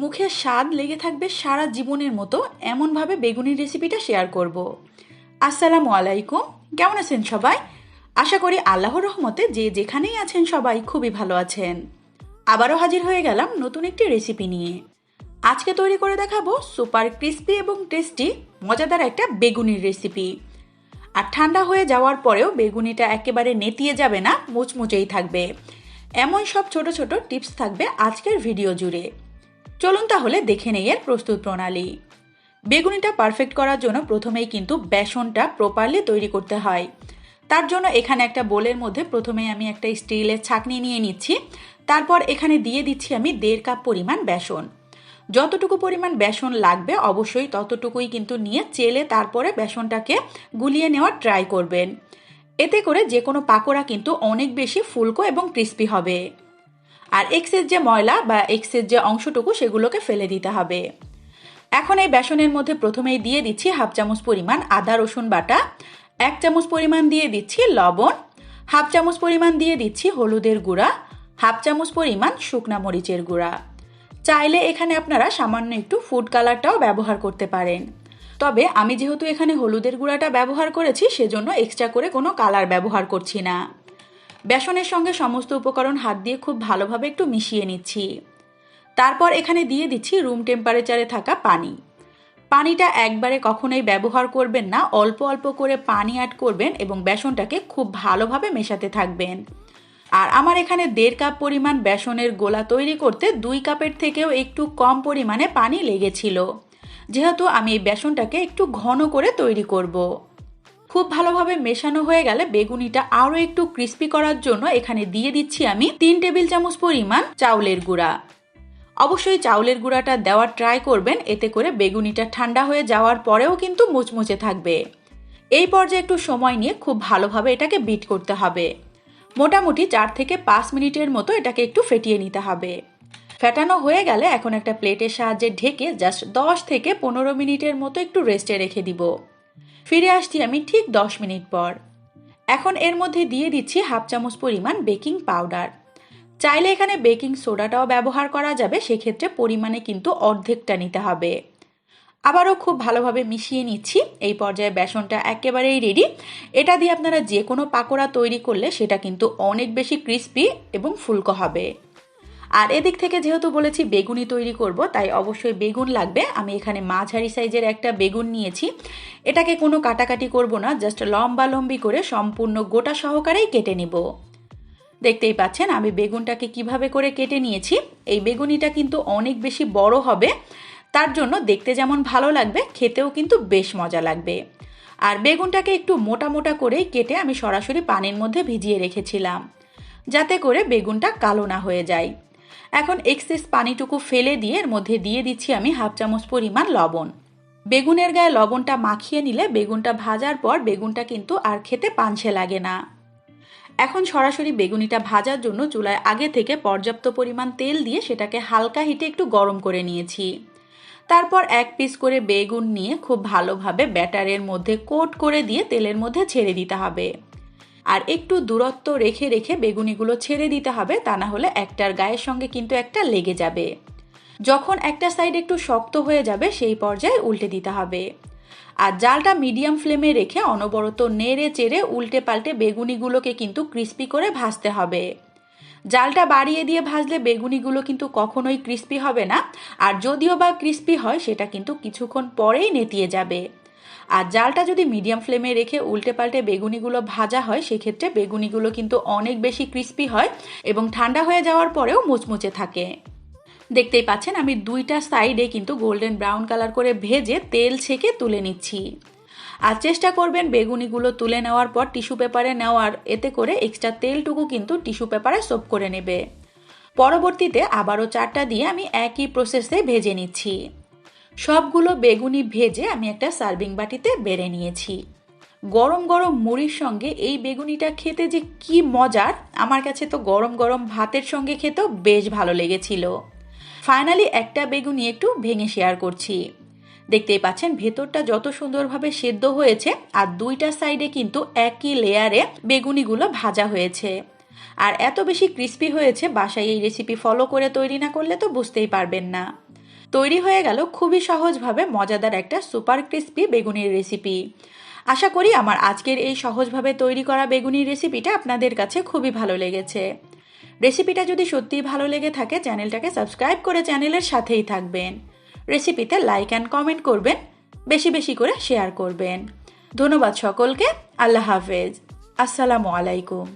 মুখে স্বাদ লেগে থাকবে সারা জীবনের মতো এমনভাবে বেগুনির রেসিপিটা শেয়ার করব। আসসালামু আলাইকুম। কেমন আছেন সবাই? আশা করি আল্লাহর রহমতে যে যেখানেই আছেন সবাই খুবই ভালো আছেন। আবারও হাজির হয়ে গেলাম নতুন একটি রেসিপি নিয়ে। আজকে তৈরি করে দেখাবো সুপার ক্রিস্পি এবং টেস্টি মজাদার একটা বেগুনির রেসিপি আর ঠান্ডা হয়ে যাওয়ার পরেও বেগুনিটা একেবারে নেতিয়ে যাবে না, মুচমুচেই থাকবে। এমন সব ছোট ছোট টিপস থাকবে আজকের ভিডিও জুড়ে। চলুন তাহলে দেখে নেই এর প্রস্তুত প্রণালী। বেগুনিটা পারফেক্ট করার জন্য প্রথমেই কিন্তু বেসনটা প্রপারলি তৈরি করতে হয়। তার জন্য এখানে একটা বোলের মধ্যে প্রথমে আমি একটা স্টিলের ছাকনি নিয়ে নিচ্ছি। তারপর এখানে দিয়ে দিচ্ছি আমি দেড় কাপ পরিমাণ বেসন। যতটুকু পরিমাণ বেসন লাগবে অবশ্যই ততটুকুই কিন্তু নিয়ে চেলে তারপরে বেসনটাকে গুলিয়ে নেওয়ার ট্রাই করবেন। এতে করে যে কোনো পাকোড়া কিন্তু অনেক বেশি ফুলকো এবং ক্রিস্পি হবে। আর এক্সের যে ময়লা বা এক্সের যে অংশটুকু সেগুলোকে ফেলে দিতে হবে। এখন এই বেসনের মধ্যে প্রথমেই দিয়ে দিচ্ছি হাফ চামচ পরিমাণ আদা, রসুন বাটা, এক চামচ পরিমাণ দিয়ে দিচ্ছি লবণ, হাফ চামচ পরিমাণ দিয়ে দিচ্ছি হলুদের গুঁড়া, হাফ চামচ পরিমাণ শুকনা মরিচের গুঁড়া। চাইলে এখানে আপনারা সামান্য একটু ফুড কালারটাও ব্যবহার করতে পারেন। তবে আমি যেহেতু এখানে হলুদের গুঁড়াটা ব্যবহার করেছি, সেজন্য এক্সট্রা করে কোনো কালার ব্যবহার করছি না। বেসনের সঙ্গে সমস্ত উপকরণ হাত দিয়ে খুব ভালোভাবে একটু মিশিয়ে নিচ্ছি। তারপর এখানে দিয়ে দিচ্ছি রুম টেম্পারেচারে থাকা পানি। পানিটা একবারে কখনোই ব্যবহার করবেন না, অল্প অল্প করে পানি অ্যাড করবেন এবং বেসনটাকে খুব ভালোভাবে মেশাতে থাকবেন। আর আমার এখানে দেড় কাপ পরিমাণ বেসনের গোলা তৈরি করতে দুই কাপের থেকেও একটু কম পরিমাণে পানি লেগেছিল। যেহেতু আমি এই বেসনটাকে একটু ঘন করে তৈরি করব। খুব ভালোভাবে মেশানো হয়ে গেলে বেগুনিটা আরও একটু ক্রিস্পি করার জন্য এখানে দিয়ে দিচ্ছি আমি তিন টেবিল চামচ পরিমাণ চাউলের গুঁড়া। অবশ্যই চাউলের গুঁড়াটা দেওয়ার ট্রাই করবেন, এতে করে বেগুনিটা ঠান্ডা হয়ে যাওয়ার পরেও কিন্তু মুচমুচে থাকবে। এই পর্যায়ে একটু সময় নিয়ে খুব ভালোভাবে এটাকে বিট করতে হবে। মোটামুটি চার থেকে পাঁচ মিনিটের মতো এটাকে একটু ফেটিয়ে নিতে হবে। ফেটানো হয়ে গেলে এখন একটা প্লেটের সাহায্যে ঢেকে জাস্ট দশ থেকে পনেরো মিনিটের মতো একটু রেস্টে রেখে দিব। ফিরে আসছি আমি ঠিক দশ মিনিট পর। এখন এর মধ্যে দিয়ে দিচ্ছি হাফ চামচ পরিমাণ বেকিং পাউডার। চাইলে এখানে বেকিং সোডাটাও ব্যবহার করা যাবে, সেক্ষেত্রে পরিমাণে কিন্তু অর্ধেকটা নিতে হবে। আবারও খুব ভালোভাবে মিশিয়ে নিচ্ছি, এই পর্যায়ে বেসনটা একেবারেই রেডি এটা দিয়ে আপনারা যে কোনো পাকোড়া তৈরি করলে সেটা কিন্তু অনেক বেশি ক্রিস্পি এবং ফুলকো হবে। আর এদিক থেকে যেহেতু বলেছি বেগুনি তৈরি করব, তাই অবশ্যই বেগুন লাগবে। আমি এখানে মাঝারি সাইজের একটা বেগুন নিয়েছি। এটাকে কোনো কাটাকাটি করব না, জাস্ট লম্বা লম্বি করে সম্পূর্ণ গোটা সহকারেই কেটে নেব। দেখতেই পাচ্ছেন, আমি বেগুনটাকে কীভাবে করে কেটে নিয়েছি। এই বেগুনিটা কিন্তু অনেক বেশি বড় হবে, তার জন্য দেখতে যেমন ভালো লাগবে, খেতেও কিন্তু বেশ মজা লাগবে। আর বেগুনটাকে একটু মোটা মোটা করেই কেটে আমি সরাসরি পানির মধ্যে ভিজিয়ে রেখেছিলাম, যাতে করে বেগুনটা কালো না হয়ে যায়। এখন এক্সেস পানিটুকু ফেলে দিয়ে এর মধ্যে দিয়ে দিচ্ছি আমি হাফ চামচ পরিমাণ লবণ। বেগুনের গায়ে লবণটা মাখিয়ে নিলে বেগুনটা ভাজার পর বেগুনটা কিন্তু আর খেতে পাঞ্ছে লাগে না। এখন সরাসরি বেগুনিটা ভাজার জন্য চুলায় আগে থেকে পর্যাপ্ত পরিমাণ তেল দিয়ে সেটাকে হালকা হিটে একটু গরম করে নিয়েছি। তারপর এক পিস করে বেগুন নিয়ে খুব ভালোভাবে ব্যাটারের মধ্যে কোট করে দিয়ে তেলের মধ্যে ছেড়ে দিতে হবে। আর একটু দূরত্ব রেখে রেখে বেগুনিগুলো ছেড়ে দিতে হবে, তা না হলে একটার গায়ের সঙ্গে কিন্তু একটা লেগে যাবে। যখন একটা সাইড একটু শক্ত হয়ে যাবে, সেই পর্যায়ে উল্টে দিতে হবে। আর জালটা মিডিয়াম ফ্লেমে রেখে অনবরত নেড়ে চেড়ে উল্টে পাল্টে বেগুনিগুলোকে কিন্তু ক্রিস্পি করে ভাজতে হবে। জালটা বাড়িয়ে দিয়ে ভাজলে বেগুনিগুলো কিন্তু কখনোই ক্রিস্পি হবে না, আর যদিও বা ক্রিস্পি হয়, সেটা কিন্তু কিছুক্ষণ পরেই নেতিয়ে যাবে। আর জালটা যদি মিডিয়াম ফ্লেমে রেখে উল্টে পাল্টে বেগুনিগুলো ভাজা হয়, সেক্ষেত্রে বেগুনিগুলো কিন্তু অনেক বেশি ক্রিস্পি হয় এবং ঠান্ডা হয়ে যাওয়ার পরেও মুচমুচে থাকে। দেখতেই পাচ্ছেন, আমি দুইটা সাইডে কিন্তু গোল্ডেন ব্রাউন কালার করে ভেজে তেল ছেঁকে তুলে নিচ্ছি। আর চেষ্টা করবেন বেগুনিগুলো তুলে নেওয়ার পর টিস্যু পেপারে নেওয়ার, এতে করে এক্সট্রা তেলটুকু কিন্তু টিস্যু পেপারে সোপ করে নেবে। পরবর্তীতে আবারও চারটা দিয়ে আমি একই প্রসেসে ভেজে নিচ্ছি। সবগুলো বেগুনি ভেজে আমি একটা সার্ভিং বাটিতে বেড়ে নিয়েছি। গরম গরম মুড়ির সঙ্গে এই বেগুনিটা খেতে যে কি মজার, আমার কাছে তো গরম গরম ভাতের সঙ্গে খেতেও বেশ ভালো লেগেছিল। ফাইনালি একটা বেগুনি একটু ভেঙে শেয়ার করছি। দেখতেই পাচ্ছেন, ভেতরটা যত সুন্দরভাবে সেদ্ধ হয়েছে আর দুইটা সাইডে কিন্তু একই লেয়ারে বেগুনিগুলো ভাজা হয়েছে। আর এত বেশি ক্রিস্পি হয়েছে, বাসায় এই রেসিপি ফলো করে তৈরি না করলে তো বুঝতেই পারবেন না। তৈরি হয়ে গেল খুবই সহজভাবে মজাদার একটা সুপার ক্রিস্পি বেগুনির রেসিপি। আশা করি আমার আজকের এই সহজভাবে তৈরি করা বেগুনির রেসিপিটা আপনাদের কাছে খুবই ভালো লেগেছে। রেসিপিটা যদি সত্যিই ভালো লেগে থাকে, চ্যানেলটাকে সাবস্ক্রাইব করে চ্যানেলের সাথেই থাকবেন। রেসিপিতে লাইক অ্যান্ড কমেন্ট করবেন, বেশি বেশি করে শেয়ার করবেন। ধন্যবাদ সকলকে, আল্লাহ হাফেজ। আসসালামু আলাইকুম।